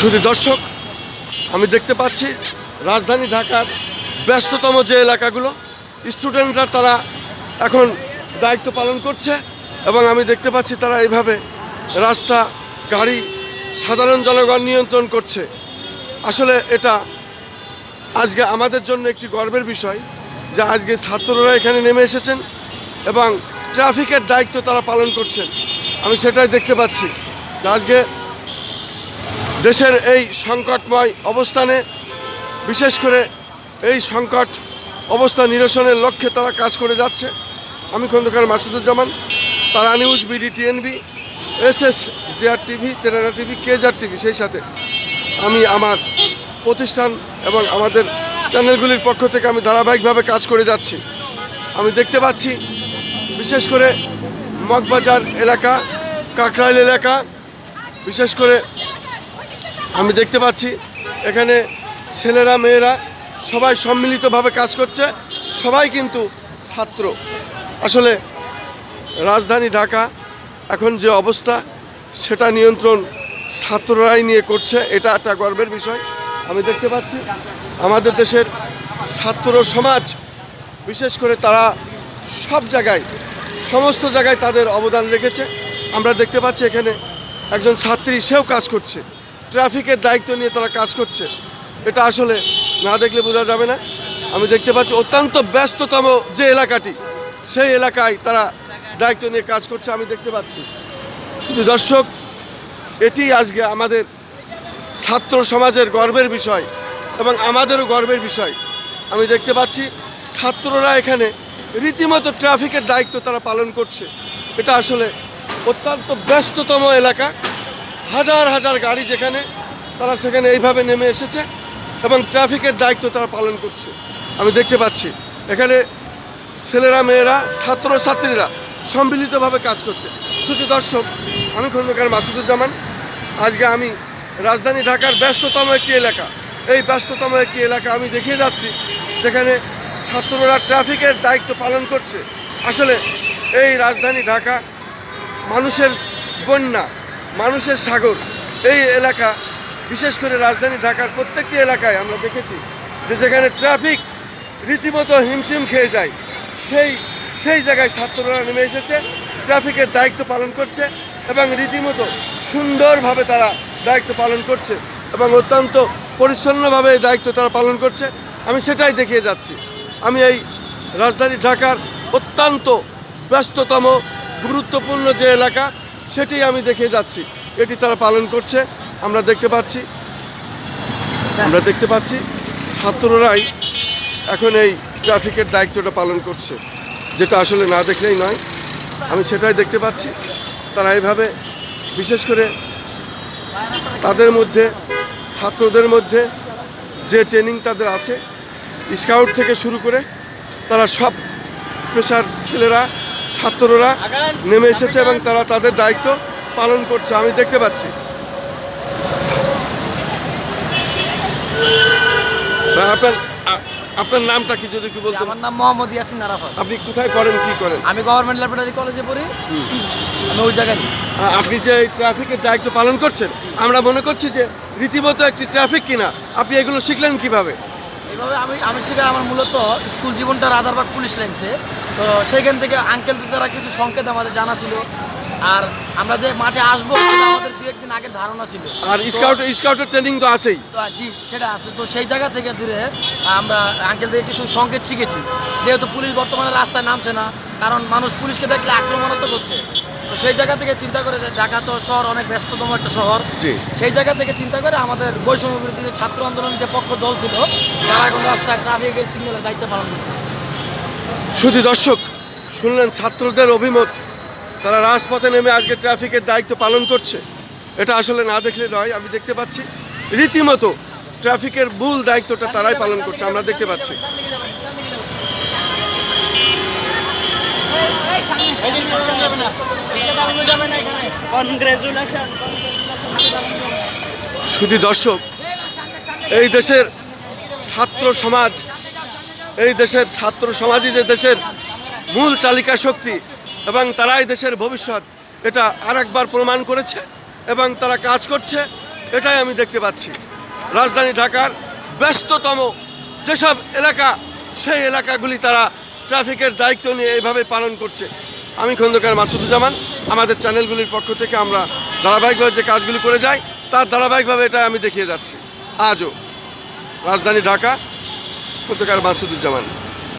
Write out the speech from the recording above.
শুধু দর্শক, আমি দেখতে পাচ্ছি রাজধানী ঢাকার ব্যস্ততম যে এলাকাগুলো স্টুডেন্টরা তারা এখন দায়িত্ব পালন করছে এবং আমি দেখতে পাচ্ছি তারা এইভাবে রাস্তা, গাড়ি সাধারণ জনগণ নিয়ন্ত্রণ করছে। আসলে এটা আজকে আমাদের জন্য একটি গর্বের বিষয় যে আজকে ছাত্ররা এখানে নেমে এসেছেন এবং ট্রাফিকের দায়িত্ব তারা পালন করছেন। আমি সেটাই দেখতে পাচ্ছি আজকে দেশের এই সংকটময় অবস্থানে, বিশেষ করে এই সংকট অবস্থা নিরসনের লক্ষ্যে তারা কাজ করে যাচ্ছে। আমি Khandakar Masuduzzaman, Tara news, BD, TNB S S GR TV, তেরারা TV, কেজার টিভি, সেই সাথে আমি আমার প্রতিষ্ঠান এবং আমাদের চ্যানেলগুলির পক্ষ থেকে আমি ধারাবাহিকভাবে কাজ করে যাচ্ছি। আমি দেখতে পাচ্ছি, বিশেষ করে মগবাজার এলাকা কাকরাইল এলাকা, বিশেষ করে আমি দেখতে পাচ্ছি, এখানে ছেলেরা, মেয়েরা সবাই সম্মিলিতভাবে কাজ করছে। সবাই কিন্তু ছাত্র। আসলে রাজধানী ঢাকা, এখন যে অবস্থা, সেটা নিয়ন্ত্রণ ছাত্ররাই নিয়ে করছে। এটা একটা গর্বের বিষয়। আমি দেখতে পাচ্ছি, আমাদের দেশের ছাত্র সমাজ, বিশেষ করে তারা সব জায়গায়, সমস্ত জায়গায় তাদের অবদান রেখেছে। আমরা দেখতে পাচ্ছি এখানে একজন ছাত্রী, সেও কাজ করছে। ট্রাফিকের দায়িত্ব নিয়ে তারা কাজ করছে। এটা আসলে না দেখলে বোঝা যাবে না। আমি দেখতে পাচ্ছি অত্যন্ত ব্যস্ততম যে এলাকাটি, সেই এলাকায় তারা দায়িত্ব নিয়ে কাজ করছে, আমি দেখতে পাচ্ছি। দর্শক, এটি আজকে আমাদের ছাত্র সমাজের গর্বের বিষয় এবং আমাদেরও গর্বের বিষয়। আমি দেখতে পাচ্ছি ছাত্ররা এখানে রীতিমতো ট্রাফিকের দায়িত্ব তারা পালন করছে। এটা আসলে অত্যন্ত ব্যস্ততম এলাকা। হাজার হাজার গাড়ি যেখানে তারা সেখানে এইভাবে নেমে এসেছে এবং ট্রাফিকের দায়িত্ব তারা পালন করছে। আমি দেখতে পাচ্ছি, এখানে ছেলেরা, মেয়েরা ছাত্র ছাত্রীরা সম্মিলিতভাবে কাজ করছে। শুধু দর্শক, আমি খন্দকার মাসুদুজ্জামান। আজকে আমি রাজধানী ঢাকার ব্যস্ততম একটি এলাকা। এই ব্যস্ততম একটি এলাকা আমি দেখিয়ে যাচ্ছি, যেখানে ছাত্ররা ট্রাফিকের দায়িত্ব পালন করছে। আসলে এই রাজধানী ঢাকা মানুষের বন্যা মানুষের সাগর, এই এলাকা, বিশেষ করে রাজধানী ঢাকার প্রত্যেকটি এলাকায় আমরা দেখেছি যে যেখানে ট্রাফিক রীতিমতো হিমশিম খেয়ে যায়, সেই সেই জায়গায় ছাত্ররা নেমে এসেছে ট্রাফিকের দায়িত্ব পালন করছে এবং রীতিমতো সুন্দরভাবে তারা দায়িত্ব পালন করছে এবং অত্যন্ত পরিচ্ছন্নভাবে এই দায়িত্ব তারা পালন করছে। আমি সেটাই দেখিয়ে যাচ্ছি। আমি এই রাজধানী ঢাকার অত্যন্ত ব্যস্ততম, গুরুত্বপূর্ণ যে এলাকা সেটি আমি দেখে যাচ্ছি। এটি তারা পালন করছে। আমরা দেখতে পাচ্ছি। আমরা দেখতে পাচ্ছি ছাত্ররাই এখন এই ট্রাফিকের দায়িত্বটা পালন করছে। যেটা আসলে না দেখলেই নয়। আমি সেটাই দেখতে পাচ্ছি। তারা এইভাবে বিশেষ করে তাদের মধ্যে, ছাত্রদের মধ্যে যে ট্রেনিং তাদের আছে, স্কাউট থেকে শুরু করে তারা সব পেশার ছেলেরা ছাত্ররা নেমে এসেছে এবং তারা তাদের দায়িত্ব পালন করছে। আমি দেখতে পাচ্ছি। আপনার আপনার নামটা কি যদি কি বলতেন? আমার নাম মোহাম্মদ ইয়াসিন আরাফাত আপনি কোথায় করেন কি করেন? আমি গভর্নমেন্ট ল্যাবরেটরি কলেজে পড়ি। আমি ওই জায়গায়। আপনি যে ট্রাফিকের দায়িত্ব পালন করছেন আমরা মনে করছি যে রীতিমতো একটি ট্রাফিক কিনা। আপনি এগুলো শিখলেন কীভাবে? এইভাবে আমি আমি সেটা আমার মূলত স্কুল জীবনটা রাজারবাগ পুলিশ লাইনসে তো সেখান থেকে আঙ্কেল দ্বারা কিছু সংকেত আমাদের জানা ছিল। আর আমরা যে মাঠে আসব আমাদের দু একদিন আগে ধারণা ছিল। আর স্কাউট স্কাউটের ট্রেনিং তো আছেই। তো জি সেটা আছে। তো সেই জায়গা থেকে ধরে আমরা আঙ্কেল থেকে কিছু সংকেত শিখেছি। যেহেতু পুলিশ বর্তমানে রাস্তায় নামছে না কারণ মানুষ পুলিশকে দেখলে আক্রমণাত্মক হচ্ছে। তো সেই জায়গা থেকে চিন্তা করে যে ঢাকা তো শহর অনেক ব্যস্ততম একটা শহর। সেই জায়গা থেকে চিন্তা করে আমাদের বৈষম্য বিরোধী যে ছাত্র আন্দোলনের যে পক্ষ দল ছিল তারা এখন রাস্তায় ট্রাফিকের সিগন্যালের দায়িত্ব পালন করছে। শুধু দর্শক শুনলেন ছাত্রদের অভিমত। তারা রাজপথে নেমে আজকে ট্রাফিকের দায়িত্ব পালন করছে। এটা আসলে না দেখলে নয় আমি দেখতে পাচ্ছি। রীতিমতো ট্রাফিকের মূল দায়িত্বটা তারাই পালন করছে আমরা দেখতে পাচ্ছি। শুধু দর্শক, এই দেশের ছাত্র সমাজ, এই দেশের ছাত্র সমাজই যে দেশের মূল চালিকা শক্তি এবং তারাই দেশের ভবিষ্যৎ, এটা আরেকবার প্রমাণ করেছে এবং তারা কাজ করছে, এটাই আমি দেখতে পাচ্ছি। রাজধানী ঢাকার ব্যস্ততম যেসব এলাকা, সেই এলাকাগুলি তারা ট্রাফিকের দায়িত্ব নিয়ে এইভাবে পালন করছে। আমি খন্দকার মাসুদুজ্জামান, আমাদের চ্যানেলগুলির পক্ষ থেকে আমরা ধারাবাহিকভাবে যে কাজগুলি করে যাই, তার ধারাবাহিকভাবে এটা আমি দেখিয়ে যাচ্ছি। আজও রাজধানী ঢাকা, খন্দকার মাসুদুজ্জামান।